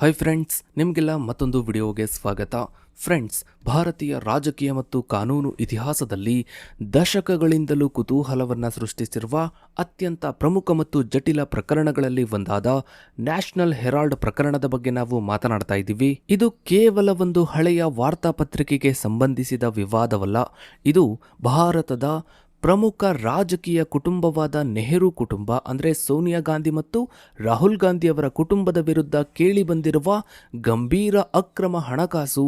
Hi friends ನಿಮಗೆಲ್ಲ ಮತ್ತೊಂದು ವಿಡಿಯೋಗೆ ಸ್ವಾಗತ. ಫ್ರೆಂಡ್ಸ್ ಭಾರತೀಯ ರಾಜಕೀಯ ಮತ್ತು ಕಾನೂನು ಇತಿಹಾಸದಲ್ಲಿ ದಶಕಗಳಿಂದಲೂ ಕುತೂಹಲವನ್ನು ಸೃಷ್ಟಿಸಿರುವ ಅತ್ಯಂತ ಪ್ರಮುಖ ಮತ್ತು ಜಟಿಲ ಪ್ರಕರಣಗಳಲ್ಲಿ ಒಂದಾದ ನ್ಯಾಷನಲ್ ಹೆರಾಲ್ಡ್ ಪ್ರಕರಣದ ಬಗ್ಗೆ ನಾವು ಮಾತನಾಡ್ತಾ ಇದ್ದೀವಿ. ಇದು ಕೇವಲ ಒಂದು ಹಳೆಯ ವಾರ್ತಾಪತ್ರಿಕೆಗೆ ಸಂಬಂಧಿಸಿದ ವಿವಾದವಲ್ಲ, ಇದು ಭಾರತದ ಪ್ರಮುಖ ರಾಜಕೀಯ ಕುಟುಂಬವಾದ ನೆಹರು ಕುಟುಂಬ, ಅಂದರೆ ಸೋನಿಯಾ ಗಾಂಧಿ ಮತ್ತು ರಾಹುಲ್ ಗಾಂಧಿಯವರ ಕುಟುಂಬದ ವಿರುದ್ಧ ಕೇಳಿಬಂದಿರುವ ಗಂಭೀರ ಅಕ್ರಮ ಹಣಕಾಸು,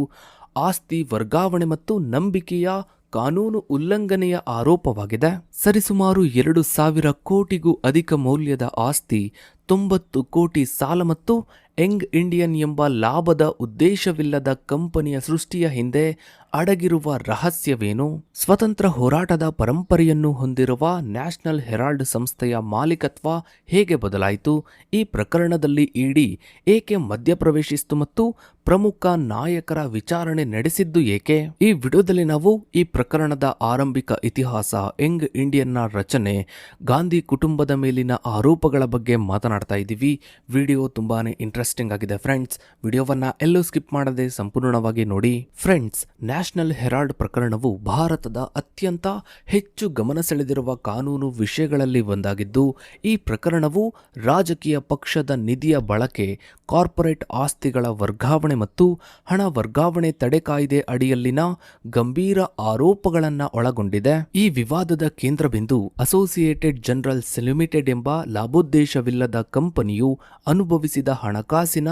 ಆಸ್ತಿ ವರ್ಗಾವಣೆ ಮತ್ತು ನಂಬಿಕೆಯ ಕಾನೂನು ಉಲ್ಲಂಘನೆಯ ಆರೋಪವಾಗಿದೆ. ಸರಿಸುಮಾರು ಎರಡು ಸಾವಿರ ಕೋಟಿಗೂ ಅಧಿಕ ಮೌಲ್ಯದ ಆಸ್ತಿ ತೊಂಬತ್ತು ಕೋಟಿ ಸಾಲ ಮತ್ತು ಯಂಗ್ ಇಂಡಿಯನ್ ಎಂಬ ಲಾಭದ ಉದ್ದೇಶವಿಲ್ಲದ ಕಂಪನಿಯ ಸೃಷ್ಟಿಯ ಹಿಂದೆ ಅಡಗಿರುವ ರಹಸ್ಯವೇನು? ಸ್ವತಂತ್ರ ಹೋರಾಟದ ಪರಂಪರೆಯನ್ನು ಹೊಂದಿರುವ ನ್ಯಾಷನಲ್ ಹೆರಾಲ್ಡ್ ಸಂಸ್ಥೆಯ ಮಾಲೀಕತ್ವ ಹೇಗೆ ಬದಲಾಯಿತು? ಈ ಪ್ರಕರಣದಲ್ಲಿ ಇಡಿ ಏಕೆ ಮಧ್ಯಪ್ರವೇಶಿಸಿತು ಮತ್ತು ಪ್ರಮುಖ ನಾಯಕರ ವಿಚಾರಣೆ ನಡೆಸಿದ್ದು ಏಕೆ? ಈ ವಿಡಿಯೋದಲ್ಲಿ ನಾವು ಈ ಪ್ರಕರಣದ ಆರಂಭಿಕ ಇತಿಹಾಸ, ಯಂಗ್ ಇಂಡಿಯನ್ನ ರಚನೆ, ಗಾಂಧಿ ಕುಟುಂಬದ ಮೇಲಿನ ಆರೋಪಗಳ ಬಗ್ಗೆ ಮಾತನಾಡ್ತಾ ಇದ್ದೀವಿ. ವಿಡಿಯೋ ತುಂಬಾನೇ ಇಂಟ್ರೆಸ್ಟಿಂಗ್ ಆಗಿದೆ ಫ್ರೆಂಡ್ಸ್ ವಿಡಿಯೋವನ್ನ ಎಲ್ಲೂ ಸ್ಕಿಪ್ ಮಾಡದೆ ಸಂಪೂರ್ಣವಾಗಿ ನೋಡಿ. ಫ್ರೆಂಡ್ಸ್ ನ್ಯಾಷನಲ್ ಹೆರಾಲ್ಡ್ ಪ್ರಕರಣವು ಭಾರತದ ಅತ್ಯಂತ ಹೆಚ್ಚು ಗಮನ ಸೆಳೆದಿರುವ ಕಾನೂನು ವಿಷಯಗಳಲ್ಲಿ ಒಂದಾಗಿದ್ದು, ಈ ಪ್ರಕರಣವು ರಾಜಕೀಯ ಪಕ್ಷದ ನಿಧಿಯ ಬಳಕೆ, ಕಾರ್ಪೊರೇಟ್ ಆಸ್ತಿಗಳ ವರ್ಗಾವಣೆ ಮತ್ತು ಹಣ ವರ್ಗಾವಣೆ ತಡೆ ಕಾಯ್ದೆ ಅಡಿಯಲ್ಲಿನ ಗಂಭೀರ ಆರೋಪಗಳನ್ನು ಒಳಗೊಂಡಿದೆ. ಈ ವಿವಾದದ ಕೇಂದ್ರಬಿಂದು ಅಸೋಸಿಯೇಟೆಡ್ ಜನರಲ್ಸ್ ಲಿಮಿಟೆಡ್ ಎಂಬ ಲಾಭೋದ್ದೇಶವಿಲ್ಲದ ಕಂಪನಿಯು ಅನುಭವಿಸಿದ ಹಣಕಾಸಿನ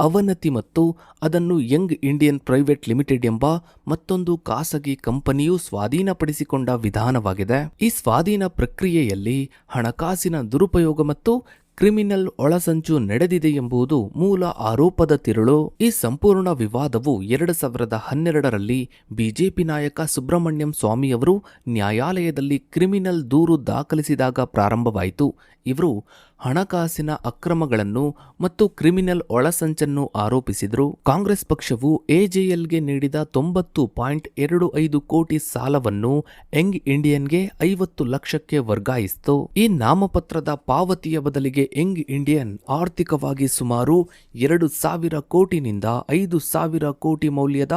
ಅವನತಿ ಮತ್ತು ಅದನ್ನು ಯಂಗ್ ಇಂಡಿಯನ್ ಪ್ರೈವೇಟ್ ಲಿಮಿಟೆಡ್ ಎಂಬ ಮತ್ತೊಂದು ಖಾಸಗಿ ಕಂಪನಿಯು ಸ್ವಾಧೀನಪಡಿಸಿಕೊಂಡ ವಿಧಾನವಾಗಿದೆ. ಈ ಸ್ವಾಧೀನ ಪ್ರಕ್ರಿಯೆಯಲ್ಲಿ ಹಣಕಾಸಿನ ದುರುಪಯೋಗ ಮತ್ತು ಕ್ರಿಮಿನಲ್ ಒಳಸಂಚು ನಡೆದಿದೆ ಎಂಬುದು ಮೂಲ ಆರೋಪದ ತಿರುಳು. ಈ ಸಂಪೂರ್ಣ ವಿವಾದವು ಎರಡು ಸಾವಿರದ ಹನ್ನೆರಡರಲ್ಲಿ ಬಿಜೆಪಿ ನಾಯಕ ಸುಬ್ರಹ್ಮಣ್ಯಂ ಸ್ವಾಮಿಯವರು ನ್ಯಾಯಾಲಯದಲ್ಲಿ ಕ್ರಿಮಿನಲ್ ದೂರು ದಾಖಲಿಸಿದಾಗ ಪ್ರಾರಂಭವಾಯಿತು. ಇವರು ಹಣಕಾಸಿನ ಅಕ್ರಮಗಳನ್ನು ಮತ್ತು ಕ್ರಿಮಿನಲ್ ಒಳಸಂಚನ್ನು ಆರೋಪಿಸಿದ್ರು. ಕಾಂಗ್ರೆಸ್ ಪಕ್ಷವು ಎಜೆಎಲ್ಗೆ ನೀಡಿದ ತೊಂಬತ್ತು ಪಾಯಿಂಟ್ ಎರಡು ಐದು ಕೋಟಿ ಸಾಲವನ್ನು ಯಂಗ್ ಇಂಡಿಯನ್ಗೆ ಐವತ್ತು ಲಕ್ಷಕ್ಕೆ ವರ್ಗಾಯಿಸಿತು. ಈ ನಾಮಪತ್ರದ ಪಾವತಿಯ ಬದಲಿಗೆ ಯಂಗ್ ಇಂಡಿಯನ್ ಆರ್ಥಿಕವಾಗಿ ಸುಮಾರು ಎರಡು ಸಾವಿರ ಕೋಟಿನಿಂದ ಐದು ಸಾವಿರ ಕೋಟಿ ಮೌಲ್ಯದ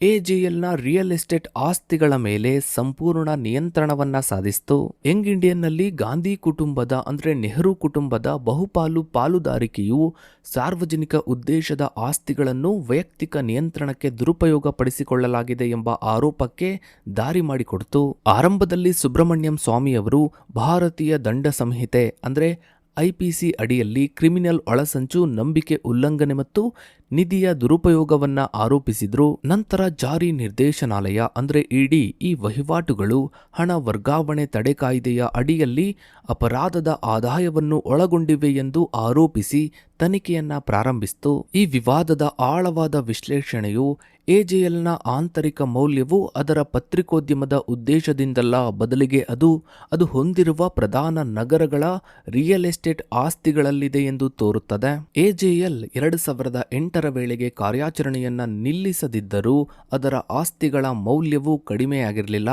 ಎಜೆಎಲ್ನ ರಿಯಲ್ ಎಸ್ಟೇಟ್ ಆಸ್ತಿಗಳ ಮೇಲೆ ಸಂಪೂರ್ಣ ನಿಯಂತ್ರಣವನ್ನ ಸಾಧಿಸಿತು. ಯಂಗ್ ಇಂಡಿಯನ್ನಲ್ಲಿ ಗಾಂಧಿ ಕುಟುಂಬದ ಅಂದರೆ ನೆಹರು ಕುಟುಂಬದ ಬಹುಪಾಲು ಪಾಲುದಾರಿಕೆಯು ಸಾರ್ವಜನಿಕ ಉದ್ದೇಶದ ಆಸ್ತಿಗಳನ್ನು ವೈಯಕ್ತಿಕ ನಿಯಂತ್ರಣಕ್ಕೆ ದುರುಪಯೋಗಪಡಿಸಿಕೊಳ್ಳಲಾಗಿದೆ ಎಂಬ ಆರೋಪಕ್ಕೆ ದಾರಿ ಮಾಡಿಕೊಡ್ತು. ಆರಂಭದಲ್ಲಿ ಸುಬ್ರಹ್ಮಣ್ಯಂ ಸ್ವಾಮಿಯವರು ಭಾರತೀಯ ದಂಡ ಸಂಹಿತೆ ಅಂದ್ರೆ ಐಪಿಸಿ ಅಡಿಯಲ್ಲಿ ಕ್ರಿಮಿನಲ್ ಒಳಸಂಚು, ನಂಬಿಕೆ ಉಲ್ಲಂಘನೆ ಮತ್ತು ನಿಧಿಯ ದುರುಪಯೋಗವನ್ನ ಆರೋಪಿಸಿದ್ರು. ನಂತರ ಜಾರಿ ನಿರ್ದೇಶನಾಲಯ, ಅಂದರೆ ಇಡಿ, ಈ ವಹಿವಾಟುಗಳು ಹಣ ವರ್ಗಾವಣೆ ತಡೆ ಕಾಯ್ದೆಯ ಅಡಿಯಲ್ಲಿ ಅಪರಾಧದ ಆದಾಯವನ್ನು ಒಳಗೊಂಡಿವೆ ಎಂದು ಆರೋಪಿಸಿ ತನಿಖೆಯನ್ನ ಪ್ರಾರಂಭಿಸಿತು. ಈ ವಿವಾದದ ಆಳವಾದ ವಿಶ್ಲೇಷಣೆಯು ಎಜೆಎಲ್ನ ಆಂತರಿಕ ಮೌಲ್ಯವು ಅದರ ಪತ್ರಿಕೋದ್ಯಮದ ಉದ್ದೇಶದಿಂದಲ್ಲ ಬದಲಿಗೆ ಅದು ಅದು ಹೊಂದಿರುವ ಪ್ರಧಾನ ನಗರಗಳ ರಿಯಲ್ ಎಸ್ಟೇಟ್ ಆಸ್ತಿಗಳಲ್ಲಿದೆ ಎಂದು ತೋರುತ್ತದೆ. ಎಜೆಎಲ್ ಎರಡು ಸಾವಿರದ ಎಂಟರ ವೇಳೆಗೆ ಕಾರ್ಯಾಚರಣೆಯನ್ನು ನಿಲ್ಲಿಸದಿದ್ದರೂ ಅದರ ಆಸ್ತಿಗಳ ಮೌಲ್ಯವು ಕಡಿಮೆಯಾಗಿರಲಿಲ್ಲ.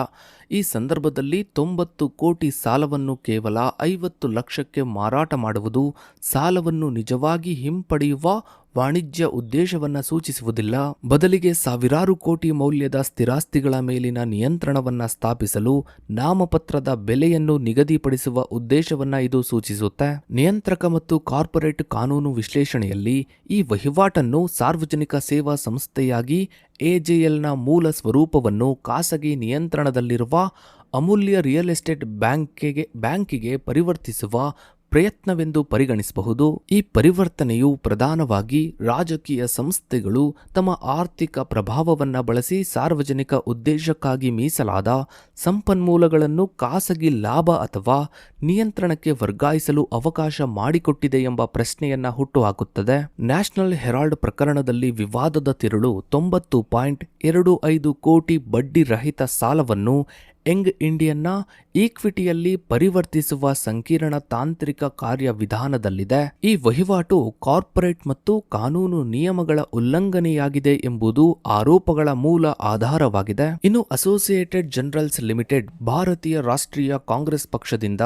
ಈ ಸಂದರ್ಭದಲ್ಲಿ ತೊಂಬತ್ತು ಕೋಟಿ ಸಾಲವನ್ನು ಕೇವಲ ಐವತ್ತು ಲಕ್ಷಕ್ಕೆ ಮಾರಾಟ ಮಾಡುವುದು ಸಾಲವನ್ನು ನಿಜವಾಗಿ ಹಿಂಪಡೆಯುವ ವಾಣಿಜ್ಯ ಉದ್ದೇಶವನ್ನ ಸೂಚಿಸುವುದಿಲ್ಲ. ಬದಲಿಗೆ ಸಾವಿರಾರು ಕೋಟಿ ಮೌಲ್ಯದ ಸ್ಥಿರಾಸ್ತಿಗಳ ಮೇಲಿನ ನಿಯಂತ್ರಣವನ್ನ ಸ್ಥಾಪಿಸಲು ನಾಮಪತ್ರದ ಬೆಲೆಯನ್ನು ನಿಗದಿಪಡಿಸುವ ಉದ್ದೇಶವನ್ನ ಇದು ಸೂಚಿಸುತ್ತೆ. ನಿಯಂತ್ರಕ ಮತ್ತು ಕಾರ್ಪೊರೇಟ್ ಕಾನೂನು ವಿಶ್ಲೇಷಣೆಯಲ್ಲಿ ಈ ವಹಿವಾಟನ್ನು ಸಾರ್ವಜನಿಕ ಸೇವಾ ಸಂಸ್ಥೆಯಾಗಿ ಎಜೆಎಲ್ನ ಮೂಲ ಸ್ವರೂಪವನ್ನು ಖಾಸಗಿ ನಿಯಂತ್ರಣದಲ್ಲಿರುವ ಅಮೂಲ್ಯ ರಿಯಲ್ ಎಸ್ಟೇಟ್ ಬ್ಯಾಂಕಿಗೆ ಬ್ಯಾಂಕಿಗೆ ಪರಿವರ್ತಿಸುವ ಪ್ರಯತ್ನವೆಂದು ಪರಿಗಣಿಸಬಹುದು. ಈ ಪರಿವರ್ತನೆಯು ಪ್ರಧಾನವಾಗಿ ರಾಜಕೀಯ ಸಂಸ್ಥೆಗಳು ತಮ್ಮ ಆರ್ಥಿಕ ಪ್ರಭಾವವನ್ನು ಬಳಸಿ ಸಾರ್ವಜನಿಕ ಉದ್ದೇಶಕ್ಕಾಗಿ ಮೀಸಲಾದ ಸಂಪನ್ಮೂಲಗಳನ್ನು ಖಾಸಗಿ ಲಾಭ ಅಥವಾ ನಿಯಂತ್ರಣಕ್ಕೆ ವರ್ಗಾಯಿಸಲು ಅವಕಾಶ ಮಾಡಿಕೊಟ್ಟಿದೆ ಎಂಬ ಪ್ರಶ್ನೆಯನ್ನ ಹುಟ್ಟುಹಾಕುತ್ತದೆ. ನ್ಯಾಷನಲ್ ಹೆರಾಲ್ಡ್ ಪ್ರಕರಣದಲ್ಲಿ ವಿವಾದದ ತಿರುಳು ತೊಂಬತ್ತು ಪಾಯಿಂಟ್ ಎರಡು ಐದು ಕೋಟಿ ಬಡ್ಡಿ ರಹಿತ ಸಾಲವನ್ನು ಯಂಗ್ ಇಂಡಿಯನ್ನ ಈಕ್ವಿಟಿಯಲ್ಲಿ ಪರಿವರ್ತಿಸುವ ಸಂಕೀರ್ಣ ತಾಂತ್ರಿಕ ಕಾರ್ಯವಿಧಾನದಲ್ಲಿದೆ ಈ ವಹಿವಾಟು ಕಾರ್ಪೊರೇಟ್ ಮತ್ತು ಕಾನೂನು ನಿಯಮಗಳ ಉಲ್ಲಂಘನೆಯಾಗಿದೆ ಎಂಬುದು ಆರೋಪಗಳ ಮೂಲ ಆಧಾರವಾಗಿದೆ. ಇನ್ನು ಅಸೋಸಿಯೇಟೆಡ್ ಜನರಲ್ಸ್ ಲಿಮಿಟೆಡ್ ಭಾರತೀಯ ರಾಷ್ಟ್ರೀಯ ಕಾಂಗ್ರೆಸ್ ಪಕ್ಷದಿಂದ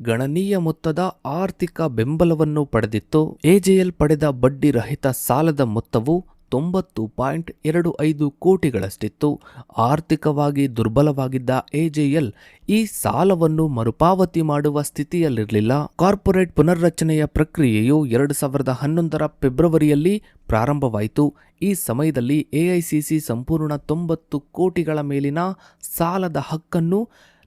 ಗಣನೀಯ ಮೊತ್ತದ ಆರ್ಥಿಕ ಬೆಂಬಲವನ್ನು ಪಡೆದಿತ್ತು. ಎಜೆಎಲ್ ಪಡೆದ ಬಡ್ಡಿ ರಹಿತ ಸಾಲದ ಮೊತ್ತವು ತೊಂಬತ್ತು ಪಾಯಿಂಟ್ ಎರಡು ಐದು ಕೋಟಿಗಳಷ್ಟಿತ್ತು. ಆರ್ಥಿಕವಾಗಿ ದುರ್ಬಲವಾಗಿದ್ದ ಎಜೆಎಲ್ ಈ ಸಾಲವನ್ನು ಮರುಪಾವತಿ ಮಾಡುವ ಸ್ಥಿತಿಯಲ್ಲಿರಲಿಲ್ಲ. ಕಾರ್ಪೊರೇಟ್ ಪುನರ್ರಚನೆಯ ಪ್ರಕ್ರಿಯೆಯು ಎರಡು ಸಾವಿರದ ಹನ್ನೊಂದರ ಫೆಬ್ರವರಿಯಲ್ಲಿ ಪ್ರಾರಂಭವಾಯಿತು. ಈ ಸಮಯದಲ್ಲಿ ಎಐಸಿಸಿ ಸಂಪೂರ್ಣ ತೊಂಬತ್ತು ಕೋಟಿಗಳ ಮೇಲಿನ ಸಾಲದ ಹಕ್ಕನ್ನು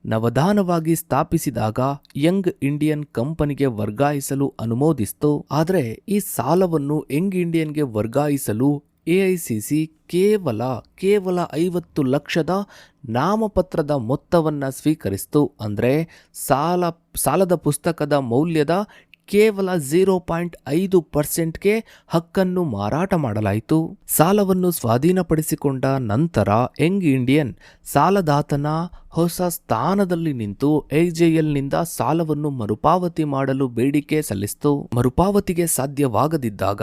ನವಧಾನವಾಗಿ ಸ್ಥಾಪಿಸಿದಾಗ ಯಂಗ್ ಇಂಡಿಯನ್ ಕಂಪನಿಗೆ ವರ್ಗಾಯಿಸಲು ಅನುಮೋದಿಸಿತು. ಆದರೆ ಈ ಸಾಲವನ್ನು ಯಂಗ್ ಇಂಡಿಯನ್ಗೆ ವರ್ಗಾಯಿಸಲು ಎಐಸಿಸಿ ಕೇವಲ ಕೇವಲ ಐವತ್ತು ಲಕ್ಷದ ನಾಮಪತ್ರದ ಮೊತ್ತವನ್ನು ಸ್ವೀಕರಿಸಿತು. ಅಂದರೆ ಸಾಲ ಸಾಲದ ಪುಸ್ತಕದ ಮೌಲ್ಯದ ಕೇವಲ ಝೀರೋ ಪಾಯಿಂಟ್ ಐದು ಪರ್ಸೆಂಟ್ಗೆ ಹಕ್ಕನ್ನು ಮಾರಾಟ ಮಾಡಲಾಯಿತು. ಸಾಲವನ್ನು ಸ್ವಾಧೀನಪಡಿಸಿಕೊಂಡ ನಂತರ ಯಂಗ್ ಇಂಡಿಯನ್ ಸಾಲದಾತನ ಹೊಸ ಸ್ಥಾನದಲ್ಲಿ ನಿಂತು ಎಜೆಎಲ್ನಿಂದ ಸಾಲವನ್ನು ಮರುಪಾವತಿ ಮಾಡಲು ಬೇಡಿಕೆ ಸಲ್ಲಿಸಿತು. ಮರುಪಾವತಿಗೆ ಸಾಧ್ಯವಾಗದಿದ್ದಾಗ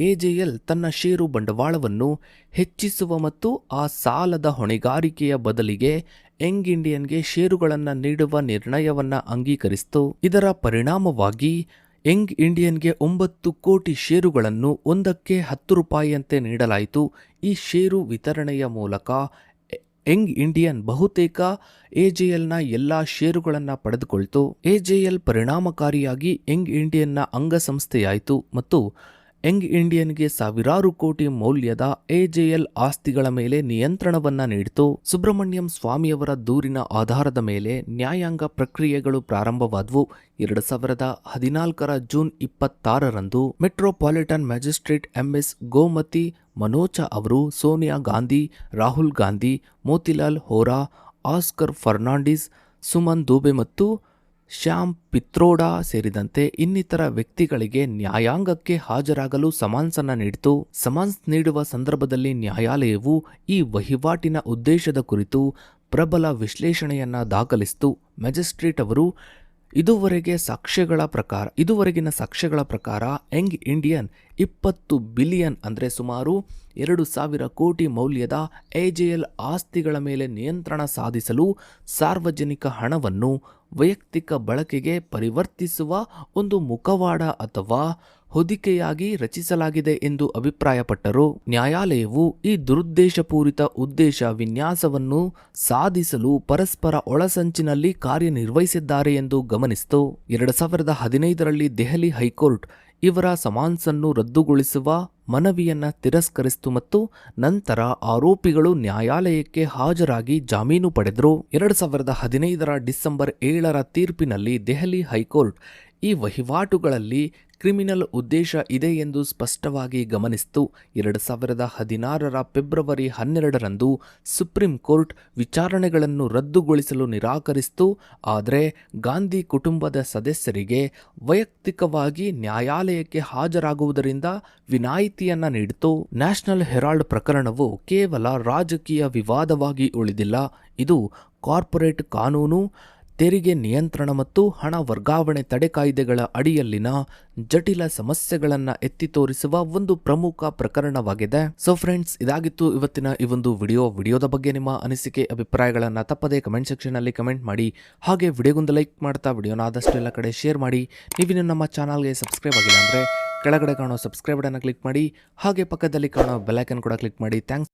ಎಜೆಎಲ್ ತನ್ನ ಷೇರು ಬಂಡವಾಳವನ್ನು ಹೆಚ್ಚಿಸುವ ಮತ್ತು ಆ ಸಾಲದ ಹೊಣೆಗಾರಿಕೆಯ ಬದಲಿಗೆ ಯಂಗ್ ಇಂಡಿಯನ್ಗೆ ಷೇರುಗಳನ್ನು ನೀಡುವ ನಿರ್ಣಯವನ್ನು ಅಂಗೀಕರಿಸಿತು. ಇದರ ಪರಿಣಾಮವಾಗಿ ಯಂಗ್ ಇಂಡಿಯನ್ಗೆ ಒಂಬತ್ತು ಕೋಟಿ ಷೇರುಗಳನ್ನು ಒಂದಕ್ಕೆ ಹತ್ತು ರೂಪಾಯಿಯಂತೆ ನೀಡಲಾಯಿತು. ಈ ಷೇರು ವಿತರಣೆಯ ಮೂಲಕ ಯಂಗ್ ಇಂಡಿಯನ್ ಬಹುತೇಕ ಎಜೆಎಲ್ನ ಎಲ್ಲ ಷೇರುಗಳನ್ನು ಪಡೆದುಕೊಳ್ತು. ಎಜೆಎಲ್ ಪರಿಣಾಮಕಾರಿಯಾಗಿ ಯಂಗ್ ಇಂಡಿಯನ್ನ ಅಂಗಸಂಸ್ಥೆಯಾಯಿತು ಮತ್ತು ಯಂಗ್ ಇಂಡಿಯನ್ಗೆ ಸಾವಿರಾರು ಕೋಟಿ ಮೌಲ್ಯದ ಎಜೆಎಲ್ ಆಸ್ತಿಗಳ ಮೇಲೆ ನಿಯಂತ್ರಣವನ್ನ ನೀಡಿತು. ಸುಬ್ರಹ್ಮಣ್ಯಂ ಸ್ವಾಮಿಯವರ ದೂರಿನ ಆಧಾರದ ಮೇಲೆ ನ್ಯಾಯಾಂಗ ಪ್ರಕ್ರಿಯೆಗಳು ಪ್ರಾರಂಭವಾದವು. ಎರಡು ಸಾವಿರದ ಹದಿನಾಲ್ಕರ ಜೂನ್ ಇಪ್ಪತ್ತಾರರಂದು metropolitan magistrate M S Gomathi Manocha ಅವರು, ಸೋನಿಯಾ ಗಾಂಧಿ, ರಾಹುಲ್ ಗಾಂಧಿ, ಮೋತಿಲಾಲ್ ಹೋರಾ, ಆಸ್ಕರ್ ಫರ್ನಾಂಡಿಸ್, ಸುಮನ್ ದೂಬೆ ಮತ್ತು ಶ್ಯಾಮ್ ಪಿತ್ರೋಡಾ ಸೇರಿದಂತೆ ಇನ್ನಿತರ ವ್ಯಕ್ತಿಗಳಿಗೆ ನ್ಯಾಯಾಂಗಕ್ಕೆ ಹಾಜರಾಗಲು ಸಮಾನ್ಸನ್ನ ನೀಡಿತು. ಸಮನ್ಸ್ ನೀಡುವ ಸಂದರ್ಭದಲ್ಲಿ ನ್ಯಾಯಾಲಯವು ಈ ವಹಿವಾಟಿನ ಉದ್ದೇಶದ ಕುರಿತು ಪ್ರಬಲ ವಿಶ್ಲೇಷಣೆಯನ್ನ ದಾಖಲಿಸಿತು. ಮ್ಯಾಜಿಸ್ಟ್ರೇಟ್ ಅವರು, ಇದುವರೆಗೆ ಸಾಕ್ಷ್ಯಗಳ ಪ್ರಕಾರ, ಇದುವರೆಗಿನ ಸಾಕ್ಷ್ಯಗಳ ಪ್ರಕಾರ ಯಂಗ್ ಇಂಡಿಯನ್ ಇಪ್ಪತ್ತು ಬಿಲಿಯನ್ ಅಂದರೆ ಸುಮಾರು ಎರಡು ಸಾವಿರ ಕೋಟಿ ಮೌಲ್ಯದ ಎಜೆಎಲ್ ಆಸ್ತಿಗಳ ಮೇಲೆ ನಿಯಂತ್ರಣ ಸಾಧಿಸಲು ಸಾರ್ವಜನಿಕ ಹಣವನ್ನು ವೈಯಕ್ತಿಕ ಬಳಕೆಗೆ ಪರಿವರ್ತಿಸುವ ಒಂದು ಮುಖವಾಡ ಅಥವಾ ಹೊದಿಕೆಯಾಗಿ ರಚಿಸಲಾಗಿದೆ ಎಂದು ಅಭಿಪ್ರಾಯಪಟ್ಟರು. ನ್ಯಾಯಾಲಯವು ಈ ದುರುದ್ದೇಶಪೂರಿತ ಉದ್ದೇಶ ವಿನ್ಯಾಸವನ್ನು ಸಾಧಿಸಲು ಪರಸ್ಪರ ಒಳಸಂಚಿನಲ್ಲಿ ಕಾರ್ಯನಿರ್ವಹಿಸಿದ್ದಾರೆ ಎಂದು ಗಮನಿಸಿತು. ಎರಡು ಸಾವಿರದ ಹದಿನೈದರಲ್ಲಿ ದೆಹಲಿ ಹೈಕೋರ್ಟ್ ಇವರ ಸಮಾನ್ಸನ್ನು ರದ್ದುಗೊಳಿಸುವ ಮನವಿಯನ್ನು ತಿರಸ್ಕರಿಸಿತು ಮತ್ತು ನಂತರ ಆರೋಪಿಗಳು ನ್ಯಾಯಾಲಯಕ್ಕೆ ಹಾಜರಾಗಿ ಜಾಮೀನು ಪಡೆದರು. ಎರಡು ಸಾವಿರದ ಹದಿನೈದರ ಡಿಸೆಂಬರ್ ಏಳರ ತೀರ್ಪಿನಲ್ಲಿ ದೆಹಲಿ ಹೈಕೋರ್ಟ್ ಈ ವಹಿವಾಟುಗಳಲ್ಲಿ ಕ್ರಿಮಿನಲ್ ಉದ್ದೇಶ ಇದೆ ಎಂದು ಸ್ಪಷ್ಟವಾಗಿ ಗಮನಿಸಿತು. ಎರಡು ಸಾವಿರದ ಹದಿನಾರರ ಫೆಬ್ರವರಿ ಹನ್ನೆರಡರಂದು ಸುಪ್ರೀಂ ಕೋರ್ಟ್ ವಿಚಾರಣೆಗಳನ್ನು ರದ್ದುಗೊಳಿಸಲು ನಿರಾಕರಿಸಿತು. ಆದರೆ ಗಾಂಧಿ ಕುಟುಂಬದ ಸದಸ್ಯರಿಗೆ ವೈಯಕ್ತಿಕವಾಗಿ ನ್ಯಾಯಾಲಯಕ್ಕೆ ಹಾಜರಾಗುವುದರಿಂದ ವಿನಾಯಿತಿಯನ್ನ ನೀಡಿತು. ನ್ಯಾಷನಲ್ ಹೆರಾಲ್ಡ್ ಪ್ರಕರಣವು ಕೇವಲ ರಾಜಕೀಯ ವಿವಾದವಾಗಿ ಉಳಿದಿಲ್ಲ. ಇದು ಕಾರ್ಪೊರೇಟ್ ಕಾನೂನು ತೆರಿಗೆ ನಿಯಂತ್ರಣ ಮತ್ತು ಹಣ ವರ್ಗಾವಣೆ ತಡೆ ಕಾಯ್ದೆಗಳ ಅಡಿಯಲ್ಲಿನ ಜಟಿಲ ಸಮಸ್ಯೆಗಳನ್ನು ಎತ್ತಿ ತೋರಿಸುವ ಒಂದು ಪ್ರಮುಖ ಪ್ರಕರಣವಾಗಿದೆ. ಸೊ ಫ್ರೆಂಡ್ಸ್ ಇದಾಗಿತ್ತು ಇವತ್ತಿನ ಈ ಒಂದು ವಿಡಿಯೋ. ವಿಡಿಯೋದ ಬಗ್ಗೆ ನಿಮ್ಮ ಅನಿಸಿಕೆ, ಅಭಿಪ್ರಾಯಗಳನ್ನು ತಪ್ಪದೇ ಕಮೆಂಟ್ ಸೆಕ್ಷನ್ನಲ್ಲಿ ಕಮೆಂಟ್ ಮಾಡಿ. ಹಾಗೆ ವಿಡಿಯೋಗೊಂದು ಲೈಕ್ ಮಾಡ್ತಾ ವಿಡಿಯೋನ ಆದಷ್ಟು ಎಲ್ಲ ಕಡೆ ಶೇರ್ ಮಾಡಿ. ನೀವಿನ್ನು ನಮ್ಮ ಚಾನಲ್ಗೆ ಸಬ್ಸ್ಕ್ರೈಬ್ ಆಗಿಲ್ಲ ಅಂದರೆ ಕೆಳಗಡೆ ಕಾಣೋ ಸಬ್ಸ್ಕ್ರೈಬ್ ಬಟನ್ನ ಕ್ಲಿಕ್ ಮಾಡಿ. ಹಾಗೆ ಪಕ್ಕದಲ್ಲಿ ಕಾಣೋ ಬೆಲೈಕನ್ ಕೂಡ ಕ್ಲಿಕ್ ಮಾಡಿ. ಥ್ಯಾಂಕ್ಸ್